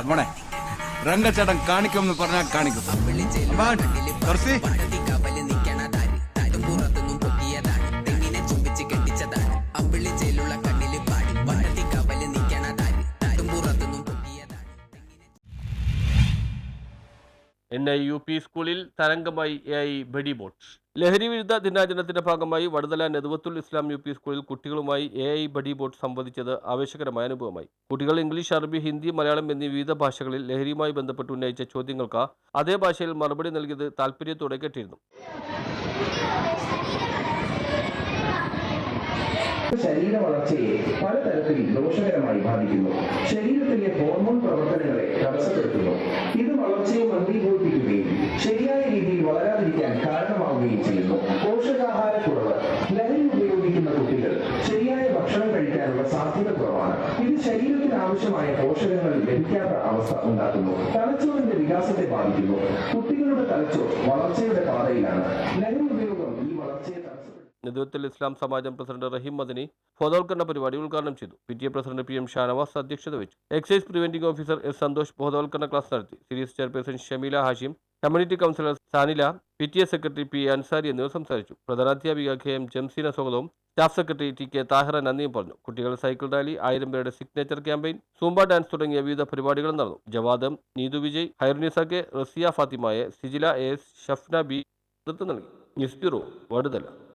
മോനെ രംഗച്ചേട്ടൻ കാണിക്കുമെന്ന് പറഞ്ഞാൽ കാണിക്കും. എൻ ഐ യു പി സ്കൂളിൽ തരംഗമായി എ ഐ ബഡി ബോട്ട് ലഹരി വിരുദ്ധ ദിനാചരണത്തിന്റെ ഭാഗമായി വടുതല നെതുവത്തുൽ ഇസ്ലാം യു പി സ്കൂളിൽ കുട്ടികളുമായി എ ഐ ബഡി ബോട്ട് സംവദിച്ചത് ആവേശകരമായ അനുഭവമായി. കുട്ടികൾ ഇംഗ്ലീഷ് അറബി ഹിന്ദി മലയാളം എന്നീ വിവിധ ഭാഷകളിൽ ലഹരിയുമായി ബന്ധപ്പെട്ട് ഉന്നയിച്ച ചോദ്യങ്ങൾക്ക് അതേ ഭാഷയിൽ മറുപടി നൽകിയത് താല്പര്യത്തോടെ കേട്ടിരുന്നു. ശരീര വളർച്ചയെ പലതരത്തിൽ ദോഷകരമായി ബാധിക്കുന്നു. ശരീരത്തിലെ ഹോർമോൺ പ്രവർത്തനങ്ങളെ തടസ്സപ്പെടുത്തുന്നു കാരണമാവുകയും ചെയ്യുന്നു. പോഷകാഹാരക്കുറവ്. ലഹരി ഉപയോഗിക്കുന്ന കുട്ടികൾ ശരിയായ ഭക്ഷണം കഴിക്കാനുള്ള സാധ്യത കുറവാണ്. ഇത് ശരീരത്തിന് ആവശ്യമായ പോഷകങ്ങൾ ലഭിക്കാത്ത അവസ്ഥ ഉണ്ടാക്കുന്നു. തലച്ചോറിന്റെ വികാസത്തെ ബാധിക്കുന്നു. കുട്ടികളുടെ തലച്ചോർ വളർച്ചയുടെ പാതയിലാണ്. ലഹരി ഉപയോഗം ഈ വളർച്ചയെ നേതൃത്വത്തിൽ ഇസ്ലാം സമാജം പ്രസിഡന്റ് റഹീം മദനി ബോധവൽക്കരണ പരിപാടി ഉദ്ഘാടനം ചെയ്തു. P T A president P M Shanavas അധ്യക്ഷത വഹിച്ചു. Excise preventing officer S Santhosh ബോധവൽക്കരണ ക്ലാസ് നടത്തി. Series chairperson Shameela Hashim community counsellor Sanila P T A secretary P Ansari എന്നിവർ സംസാരിച്ചു. പ്രധാനാധ്യാപിക കെ എം ജംസീന സ്വാഗതവും staff secretary T K Thahara നന്ദിയും പറഞ്ഞു. കുട്ടികൾ സൈക്കിൾ റാലി ആയിരം പേരുടെ സിഗ്നേച്ചർ ക്യാമ്പയിൻ സൂംബ ഡാൻസ് തുടങ്ങിയ വിവിധ പരിപാടികൾ നടന്നു. ജവാദം നീതു വിജയ് ഹൈറുനിസ കെ റസിയ ഫാത്തിമായ സിജില എസ് ഷഫ്ന ബി നൽകി. News bureau Vaduthala.